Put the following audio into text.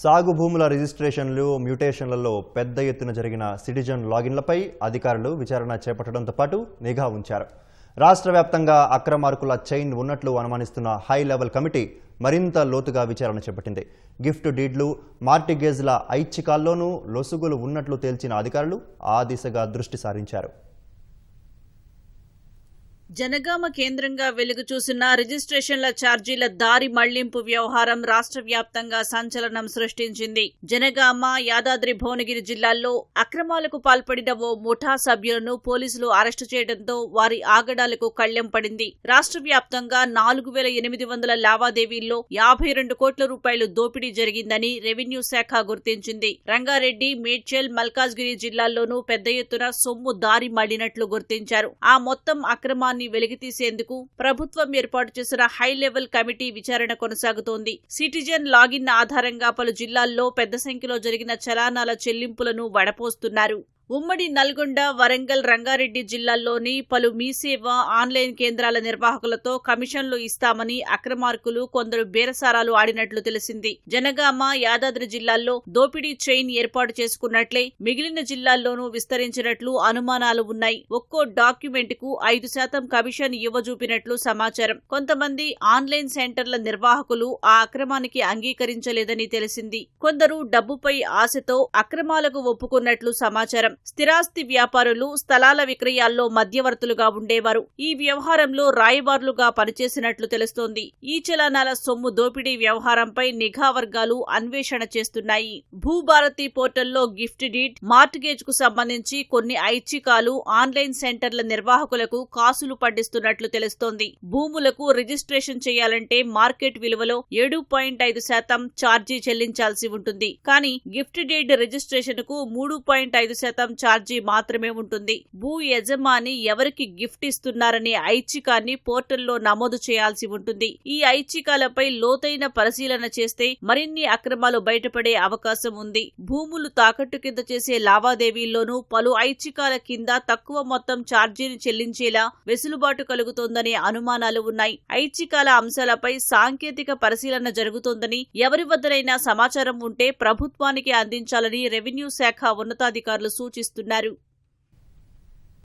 సాగు భూముల రిజిస్ట్రేషన్లు మ్యూటేషన్లలో పెద్ద ఎత్తున జరిగిన సిటిజన్ లాగిన్లపై అధికారులు విచారణ చేపట్టడంతో పాటు నిఘా ఉంచారు. రాష్ట్ర వ్యాప్తంగా అక్రమార్కుల చైన్ ఉన్నట్లు అనుమానిస్తున్న హై లెవెల్ కమిటీ మరింత లోతుగా విచారణ చేపట్టింది. గిఫ్ట్ డీడ్లు మార్టిగేజ్ల ఐచ్ఛికాల్లోనూ లొసుగులు ఉన్నట్లు తేల్చిన అధికారులు ఆ దిశగా దృష్టి సారించారు. జనగామ కేంద్రంగా వెలుగుచూసిన రిజిస్ట్రేషన్ల ఛార్జీల దారి మళ్ళింపు వ్యవహారం రాష్ట్ర వ్యాప్తంగా సంచలనం సృష్టించింది. జనగామ యాదాద్రి భువనగిరి జిల్లాల్లో అక్రమాలకు పాల్పడిన ఓ ముఠా సభ్యులను పోలీసులు అరెస్టు చేయడంతో వారి ఆగడాలకు కళ్ళెం పడింది. రాష్ట్ర వ్యాప్తంగా నాలుగు వేల ఎనిమిది వందల లావాదేవీల్లో యాభై రెండు కోట్ల రూపాయలు దోపిడీ జరిగిందని రెవెన్యూ శాఖ గుర్తించింది. రంగారెడ్డి మేడ్చల్ మల్కాజ్గిరి జిల్లాల్లోనూ పెద్ద ఎత్తున సొమ్ము దారి మళ్ళినట్లు గుర్తించారు. ఆ మొత్తం అక్రమాన్ని వెలికితీసేందుకు ప్రభుత్వం ఏర్పాటు చేసిన హై లెవెల్ కమిటీ విచారణ కొనసాగుతోంది. సిటిజన్ లాగిన్ ఆధారంగా పలు జిల్లాల్లో పెద్ద సంఖ్యలో జరిగిన చలానాల చెల్లింపులను వడపోస్తున్నారు. ఉమ్మడి నల్గొండ వరంగల్ రంగారెడ్డి జిల్లాల్లోని పలు మీసేవ ఆన్లైన్ కేంద్రాల నిర్వాహకులతో కమిషన్లు ఇస్తామని అక్రమార్కులు కొందరు బేరసారాలు ఆడినట్లు తెలిసింది. జనగామ యాదాద్రి జిల్లాల్లో దోపిడీ చైన్ ఏర్పాటు చేసుకున్నట్లే మిగిలిన జిల్లాల్లోనూ విస్తరించినట్లు అనుమానాలు ఉన్నాయి. ఒక్కో డాక్యుమెంట్కు ఐదు శాతం కమిషన్ ఇవ్వజూపినట్లు సమాచారం. కొంతమంది ఆన్లైన్ సెంటర్ల నిర్వాహకులు ఆ అక్రమానికి అంగీకరించలేదని తెలిసింది. కొందరు డబ్బుపై ఆశతో అక్రమాలకు ఒప్పుకున్నట్లు సమాచారం. స్థిరాస్తి వ్యాపారులు స్థలాల విక్రయాల్లో మధ్యవర్తులుగా ఉండేవారు. ఈ వ్యవహారంలో రాయబారులుగా పనిచేసినట్లు తెలుస్తోంది. ఈ చలనాల సొమ్ము దోపిడీ వ్యవహారంపై నిఘా వర్గాలు అన్వేషణ చేస్తున్నాయి. భూభారతి పోర్టల్లో గిఫ్ట్ డీడ్ మార్ట్గేజ్కు సంబంధించి కొన్ని ఐచ్ఛికాలు ఆన్లైన్ సెంటర్ల నిర్వాహకులకు కాసులు పండిస్తున్నట్లు తెలుస్తోంది. భూములకు రిజిస్ట్రేషన్ చేయాలంటే మార్కెట్ విలువలో ఏడు పాయింట్ ఐదు శాతం ఛార్జీ చెల్లించాల్సి ఉంటుంది. కానీ గిఫ్ట్ డీడ్ రిజిస్ట్రేషన్కు మూడు పాయింట్ ఐదు శాతం ఛార్జీ మాత్రమే ఉంటుంది. భూ యజమాని ఎవరికి గిఫ్ట్ ఇస్తున్నారనే ఐచ్ఛికాన్ని పోర్టల్లో నమోదు చేయాల్సి ఉంటుంది. ఈ ఐచ్ఛికాలపై లోతైన పరిశీలన చేస్తే మరిన్ని అక్రమాలు బయటపడే అవకాశం ఉంది. భూములు తాకట్టు కింద చేసే లావాదేవీల్లోనూ పలు ఐచ్ఛికాల కింద తక్కువ మొత్తం ఛార్జీని చెల్లించేలా వెసులుబాటు కలుగుతోందనే అనుమానాలు ఉన్నాయి. ఐచ్ఛికాల అంశాలపై సాంకేతిక పరిశీలన జరుగుతోందని ఎవరి వద్దనైనా సమాచారం ఉంటే ప్రభుత్వానికి అందించాలని రెవెన్యూ శాఖ ఉన్నతాధికారులు సూచిస్తున్నారు.